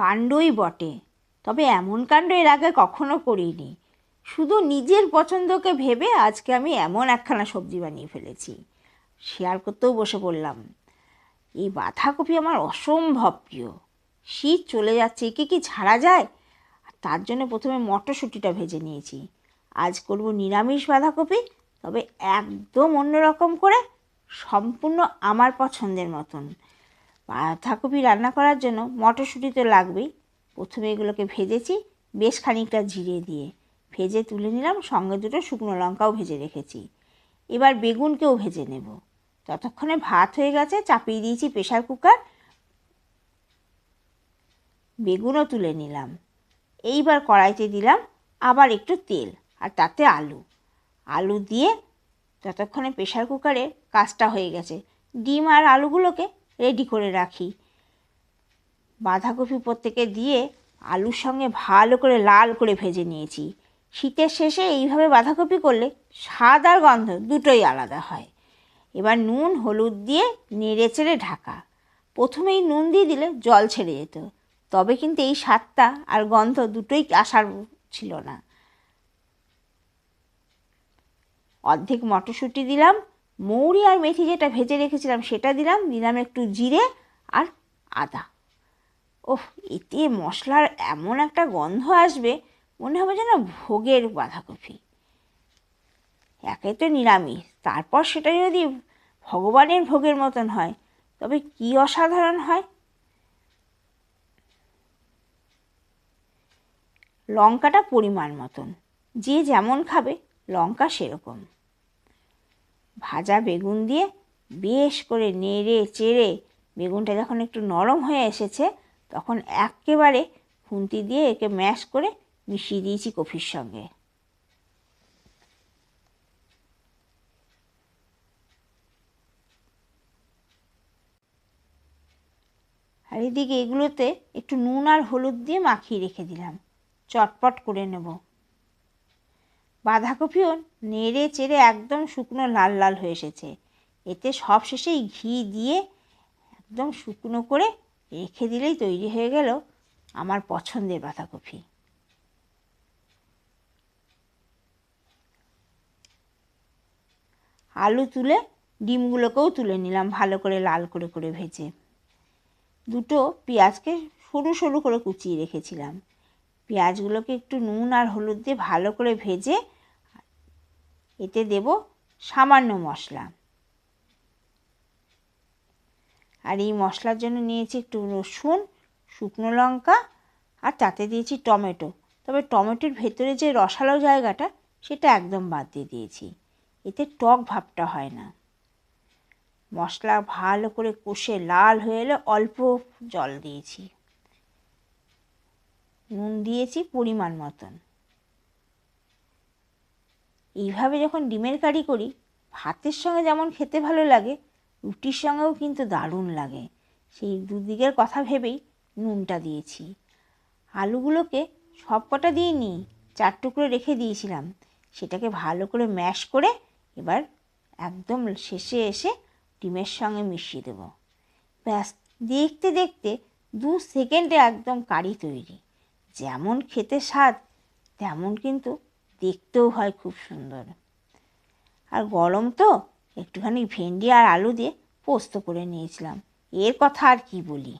কাণ্ডই বটে। তবে এমন কাণ্ড এর আগে কখনো করিনি। শুধু নিজের পছন্দকে ভেবে আজকে আমি এমন একখানা সবজি বানিয়ে ফেলেছি। শেয়ার করতেও বসে পড়লাম। এই বাঁধাকপি আমার অসম্ভব প্রিয়। শীত চলে যাচ্ছে, একে কি ছাড়া যায়? আর তার জন্য প্রথমে মটরশুঁটিটা ভেজে নিয়েছি। আজ করব নিরামিষ বাঁধাকপি, তবে একদম অন্যরকম করে, সম্পূর্ণ আমার পছন্দের মতন। বাঁধাকপি রান্না করার জন্য মটরশুঁটি তো লাগবেই। প্রথমে এগুলোকে ভেজেছি, বেশ খানিকটা জিরে দিয়ে। ভেজে তুলে নিলাম, সঙ্গে দুটো শুকনো লঙ্কাও ভেজে রেখেছি। এবার বেগুনকেও ভেজে নেব। ততক্ষণে ভাত হয়ে গেছে, চাপিয়ে দিয়েছি প্রেশার কুকার। বেগুনও তুলে নিলাম। এইবার কড়াইতে দিলাম আবার একটু তেল, আর তাতে আলু। আলু দিয়ে ততক্ষণে প্রেশার কুকারে কাজটা হয়ে গেছে, ডিম আর আলুগুলোকে রেডি করে রাখি। বাঁধাকপি প্রত্যেকে দিয়ে আলুর সঙ্গে ভালো করে লাল করে ভেজে নিয়েছি। শীতের শেষে এইভাবে বাঁধাকপি করলে স্বাদ আর গন্ধ দুটোই আলাদা হয়। এবার নুন, হলুদ দিয়ে নেড়ে চেড়ে ঢাকা। প্রথমেই নুন দিয়ে দিলে জল ছেড়ে যেত। তবে কিন্তু এই স্বাদটা আর গন্ধ দুটোই আসার ছিল না। অর্ধেক মটরশুঁটি দিলাম মৌরি আর মেথি যেটা ভেজে রেখেছিলাম, সেটা দিলাম দিলাম একটু জিরে আর আদা। ওহ এতে মশলার এমন একটা গন্ধ আসবে, মনে হবে যেন ভোগের বাঁধাকপি। একে তো নিরামিষ, তারপর সেটা যদি ভগবানের ভোগের মতন হয়, তবে কি অসাধারণ হয়? লঙ্কাটা পরিমাণ মতন, যে যেমন খাবে, লঙ্কা সেরকম। ভাজা বেগুন দিয়ে বেশ করে নেড়ে চেড়ে বেগুনটা যখন একটু নরম হয়ে এসেছে, তখন একেবারে খুন্তি দিয়ে একে ম্যাশ করে মিশিয়ে দিয়েছি কফির সঙ্গে। আর এদিকে এগুলোতে একটু নুন আর হলুদ দিয়ে মাখিয়ে রেখে দিলাম। চটপট করে নেব। বাঁধাকপিও নেড়ে চেড়ে একদম শুকনো লাল লাল হয়ে এসেছে। এতে সব শেষেই ঘি দিয়ে একদম শুকনো করে রেখে দিলেই তৈরি হয়ে গেল আমার পছন্দের বাঁধাকপি। আলু তুলে ডিমগুলোকেও তুলে নিলাম ভালো করে লাল করে করে ভেজে। দুটো পেঁয়াজকে সরু সরু করে কুচিয়ে রেখেছিলাম। পেঁয়াজগুলোকে একটু নুন আর হলুদ দিয়ে ভালো করে ভেজে এতে দেব সামান্য মশলা। আর এই মশলার জন্য নিয়েছি একটু রসুন, শুকনো লঙ্কা আর তাতে দিয়েছি টমেটো। তবে টমেটোর ভেতরে যে রসালো জায়গাটা, সেটা একদম বাদ দিয়ে দিয়েছি। এতে টক ভাবটা হয় না। মশলা ভালো করে কষে লাল হয়ে এলে অল্প জল দিয়েছি। নুন দিয়েছি পরিমাণ মতন। এইভাবে যখন ডিমের কারি করি, ভাতের সঙ্গে যেমন খেতে ভালো লাগে, রুটির সঙ্গেও কিন্তু দারুণ লাগে। সেই দুদিকের কথা ভেবেই নুনটা দিয়েছি। আলুগুলোকে সব কটা দিয়ে নিই, চার টুকরো রেখে দিয়েছিলাম। সেটাকে ভালো করে ম্যাশ করে এবার একদম শেষে এসে ডিমের সঙ্গে মিশিয়ে দেবো। ব্যাস, দেখতে দেখতে দু সেকেন্ডে একদম কারি তৈরি। যেমন খেতে স্বাদ, তেমন কিন্তু দেখতেও হয় খুব সুন্দর। আর গরম তো, একটুখানি ভেন্ডি আর আলু দিয়ে পোস্ত করে নিয়েছিলাম। এর কথা আর কি বলি?